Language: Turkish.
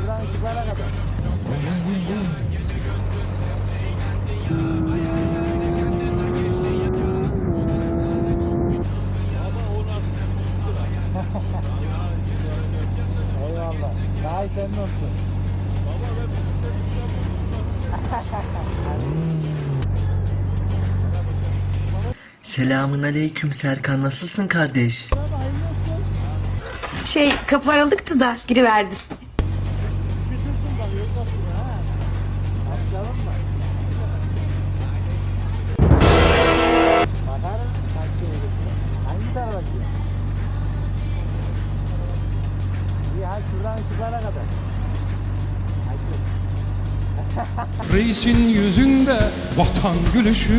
şuradan ışıklara kadar. Eyvallah. Daha iyi senin olsun. Aleyküm Serkan nasılsın kardeş? Şey kapı aralıktı da giriverdim. Reisin yüzünde vatan gülüşü